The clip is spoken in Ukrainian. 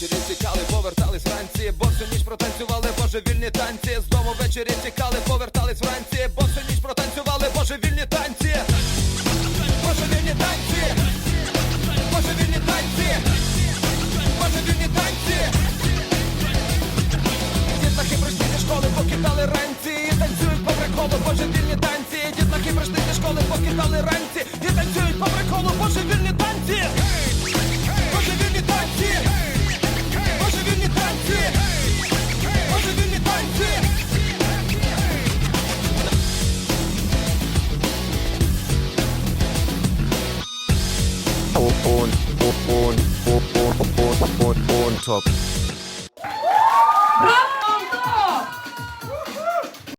ввечері тікали, повертались вранці, босу ніч протанцювали, божевільні танці. З дому ввечері тікали, повертались вранці, босу ніч протанцювали, божевільні танці. Божевільні танці. Божевільні танці. Божевільні танці. Дітлахи прийшли зі школи, покидали ранці і танцюють по приколу, божевільні танці. Дітлахи прийшли зі школи, покидали ранці і танцюють по приколу, on, on, on, on, on, on, on top.